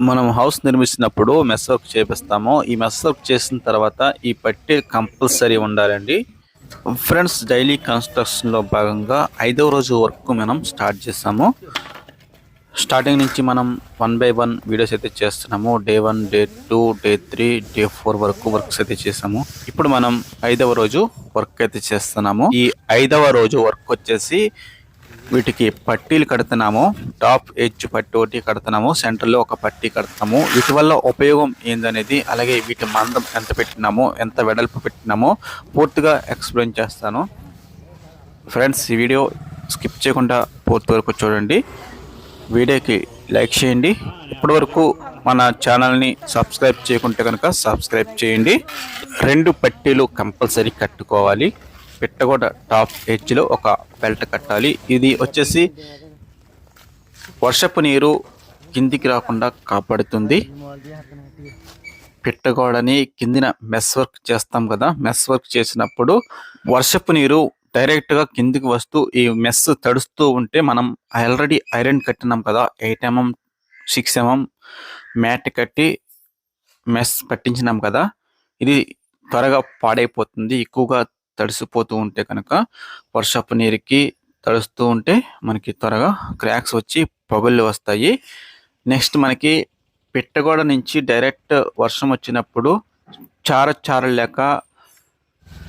మనం హౌస్ నిర్మిస్తున్నప్పుడు mesh work చేపిస్తాము. ఈ మెస్ వర్క్ చేసిన తర్వాత ఈ పట్టీ కంపల్సరీ ఉండాలండి. ఫ్రెండ్స్ డైలీ కన్స్ట్రక్షన్లో భాగంగా ఐదవ రోజు వర్క్ మనం స్టార్ట్ చేస్తాము. స్టార్టింగ్ నుంచి మనం వన్ బై వన్ వీడియోస్ అయితే చేస్తున్నాము. Day one day two day three day four వరకు వర్క్స్ అయితే చేసాము ఇప్పుడు మనం ఐదవ రోజు వర్క్ అయితే చేస్తున్నాము. ఈ ఐదవ రోజు వర్క్ వచ్చేసి వీటికి పట్టీలు కడుతున్నాము టాప్ ఎడ్జ్ పట్టి ఒకటి కడుతున్నాము సెంటర్లో ఒక పట్టీ కడుతున్నాము. వీటి వల్ల ఉపయోగం ఏందనేది అలాగే వీటి మందం ఎంత పెట్టినాము ఎంత వెడల్పు పెట్టినామో పూర్తిగా ఎక్స్ప్లెయిన్ చేస్తాను. ఫ్రెండ్స్ ఈ వీడియో స్కిప్ చేయకుండా పూర్తి వరకు చూడండి. వీడియోకి లైక్ చేయండి. ఇప్పటివరకు మన ఛానల్ని సబ్స్క్రైబ్ చేయకుంటే కనుక సబ్స్క్రైబ్ చేయండి. రెండు పట్టీలు కంపల్సరీ కట్టుకోవాలి. పిట్టగోడ టాప్ ఎడ్జ్లో ఒక బెల్ట్ కట్టాలి. ఇది వచ్చేసి వర్షపు నీరు కిందికి రాకుండా కాపాడుతుంది. పిట్టగోడని కిందిన మెస్ వర్క్ చేస్తాం కదా మెస్ వర్క్ చేసినప్పుడు వర్షపు నీరు డైరెక్ట్గా కిందికి వస్తూ ఈ మెస్ తడుస్తూ ఉంటే మనం ఆల్రెడీ ఐరన్ కట్టినాం కదా eight mm six mm mat కట్టి మెస్ పట్టించినాం కదా ఇది త్వరగా పాడైపోతుంది. ఎక్కువగా తడిసిపోతూ ఉంటే కనుక వర్షపు నీరుకి తడుస్తూ ఉంటే మనకి త్వరగా క్రాక్స్ వచ్చి పగుళ్ళు వస్తాయి. నెక్స్ట్ మనకి పెట్టగోడ నుంచి డైరెక్ట్ వర్షం వచ్చినప్పుడు చార చార లేక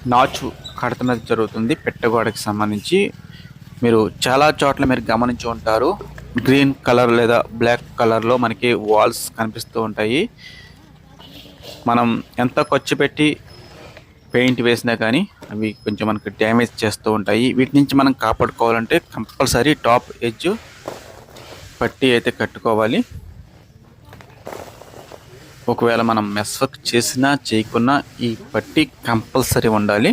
నాచు కడతనది జరుగుతుంది పెట్టగోడకి సంబంధించి. మీరు చాలా చోట్ల మీరు గమనించి ఉంటారు. గ్రీన్ కలర్ లేదా బ్లాక్ కలర్లో మనకి వాల్స్ కనిపిస్తూ ఉంటాయి. మనం ఎంత ఖర్చు పెట్టి పెయింట్ వేసినా కానీ అవి కొంచెం మనకి డ్యామేజ్ చేస్తూ ఉంటాయి. వీటి నుంచి మనం కాపాడుకోవాలంటే కంపల్సరీ టాప్ ఎడ్జ్ పట్టి అయితే కట్టుకోవాలి. ఒకవేళ మనం మెస్ వర్క్ చేసినా చేయకున్నా ఈ పట్టి కంపల్సరీ ఉండాలి.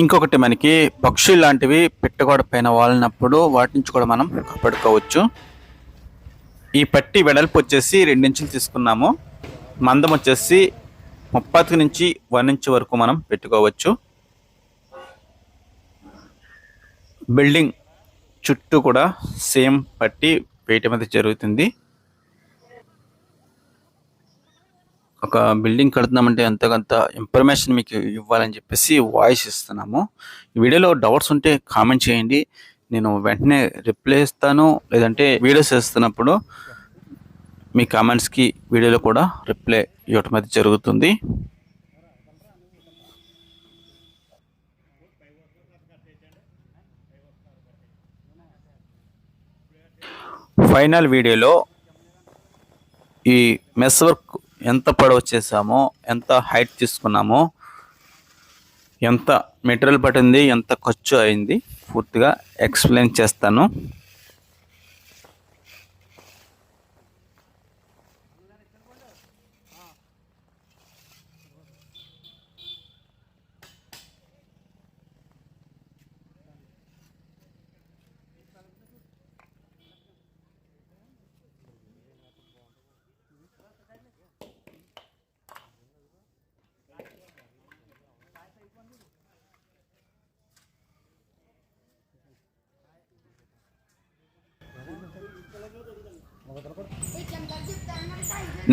ఇంకొకటి మనకి పక్షులు లాంటివి పెట్టగోడ పైన వాలినప్పుడు వాటి నుంచి కూడా మనం కాపాడుకోవచ్చు. ఈ పట్టి వెడల్పు వచ్చేసి రెండించులు తీసుకున్నాము. మందం వచ్చేసి ముప్పై నుంచి వన్ ఇంచ్ వరకు మనం పెట్టుకోవచ్చు. బిల్డింగ్ చుట్టూ కూడా సేమ్ పట్టి వేయటం అనేది జరుగుతుంది. ఒక బిల్డింగ్ కడుతున్నామంటే ఎంతకంత ఇన్ఫర్మేషన్ మీకు ఇవ్వాలని చెప్పేసి వాయిస్ ఇస్తున్నాము. ఈ వీడియోలో డౌట్స్ ఉంటే కామెంట్ చేయండి. నేను వెంటనే రిప్లై ఇస్తాను లేదంటే వీడియోస్ చేస్తున్నప్పుడు మీ కామెంట్స్కి వీడియోలో కూడా రిప్లై ఇవ్వటం అయితే జరుగుతుంది. ఫైనల్ వీడియోలో ఈ మెస్ వర్క్ ఎంత పొడవు చేసామో ఎంత హైట్ తీసుకున్నామో ఎంత మెటీరియల్ పట్టింది ఎంత ఖర్చు అయింది పూర్తిగా ఎక్స్ప్లెయిన్ చేస్తాను.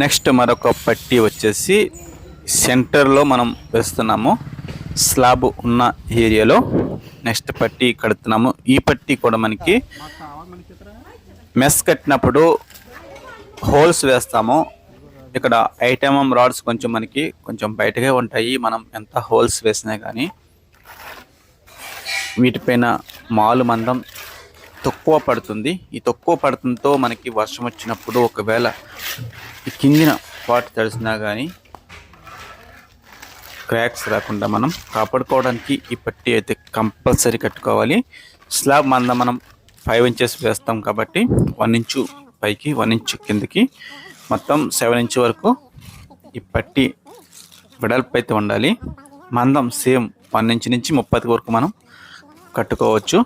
నెక్స్ట్ మరొక పట్టి వచ్చేసి సెంటర్లో మనం వేస్తున్నాము. స్లాబ్ ఉన్న ఏరియాలో నెక్స్ట్ పట్టి కడుతున్నాము. ఈ పట్టి కూడా మనకి మెస్ కట్టినప్పుడు హోల్స్ వేస్తాము. ఇక్కడ ఐటమ్ రాడ్స్ కొంచెం మనకి కొంచెం బయటగా ఉంటాయి. మనం ఎంత హోల్స్ వేసినా కానీ వీటిపైన మాలు మందం తక్కువ పడుతుంది. ఈ తక్కువ పడటంతో మనకి వర్షం వచ్చినప్పుడు ఒకవేళ ఈ కిందిన పాటు తడిసినా కానీ క్రాక్స్ రాకుండా మనం కాపాడుకోవడానికి ఈ పట్టి అయితే కంపల్సరీ కట్టుకోవాలి. స్లాబ్ మంద మనం ఫైవ్ ఇంచెస్ వేస్తాం కాబట్టి వన్ ఇంచు పైకి వన్ ఇంచు కిందకి మొత్తం సెవెన్ ఇంచ్ వరకు ఈ పట్టి వెడల్పు అయితే ఉండాలి. మందం సేమ్ వన్ ఇంచ్ నుంచి ముప్పై వరకు మనం కట్టుకోవచ్చు.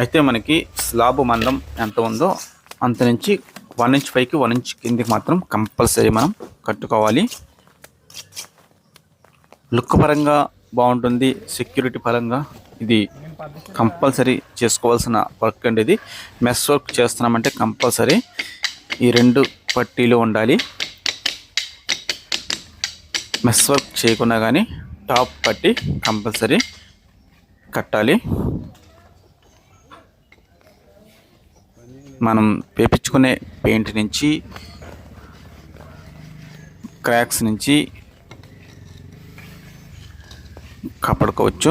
అయితే మనకి స్లాబ్ మందం ఎంత ఉందో అంత నుంచి వన్ ఇంచ్ పైకి వన్ ఇంచ్ కిందికి మాత్రం కంపల్సరీ మనం కట్టుకోవాలి. లుక్ పరంగా బాగుంటుంది సెక్యూరిటీ పరంగా ఇది కంపల్సరీ చేసుకోవాల్సిన వర్క్ అండి ఇది. మెస్ వర్క్ చేస్తున్నామంటే కంపల్సరీ ఈ రెండు పట్టీలు ఉండాలి. మెస్ వర్క్ చేయకుండా కానీ టాప్ పట్టి కంపల్సరీ కట్టాలి. మనం వేపించుకునే పెయింట్ నుంచి క్రాక్స్ నుంచి కాపాడుకోవచ్చు.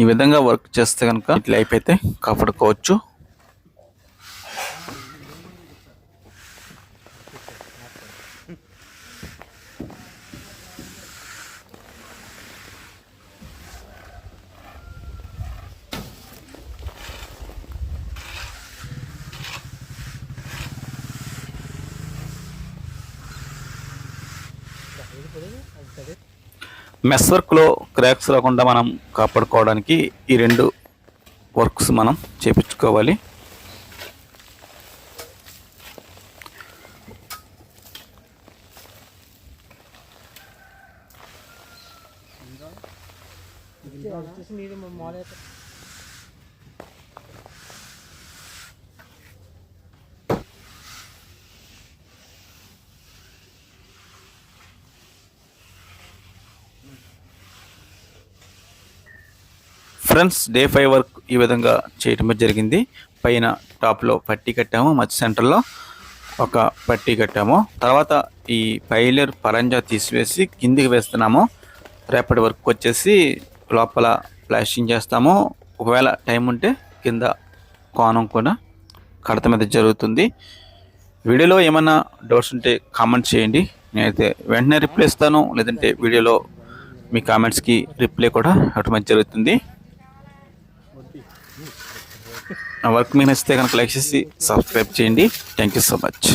ఈ విధంగా వర్క్ చేస్తే కనుక ఇట్లా అయిపోతే కాపాడుకోవచ్చు. మెస్ వర్క్లో క్రాక్స్ రాకుండా మనం కాపాడుకోవడానికి ఈ రెండు వర్క్స్ మనం చేపించుకోవాలి. ఫ్రెండ్స్ డే ఫైవ్ వర్క్ ఈ విధంగా చేయటం జరిగింది. పైన టాప్లో పట్టీ కట్టాము మధ్య సెంటర్లో ఒక పట్టీ కట్టాము. తర్వాత ఈ పైలర్ పరంజా తీసివేసి కిందికి వేస్తున్నాము. రేపటి వర్క్ వచ్చేసి లోపల ప్లాస్టింగ్ చేస్తాము. ఒకవేళ టైం ఉంటే కింద కోణం కూడా కడత మీద జరుగుతుంది. వీడియోలో ఏమైనా డౌట్స్ ఉంటే కామెంట్ చేయండి. నేనైతే వెంటనే రిప్లై ఇస్తాను. లేదంటే వీడియోలో మీ కామెంట్స్కి రిప్లై కూడా ఇవ్వడం జరుగుతుంది. నా వర్క్ మీకు నచ్చితే కనుక లైక్ చేసి సబ్స్క్రైబ్ చేయండి. Thank you so much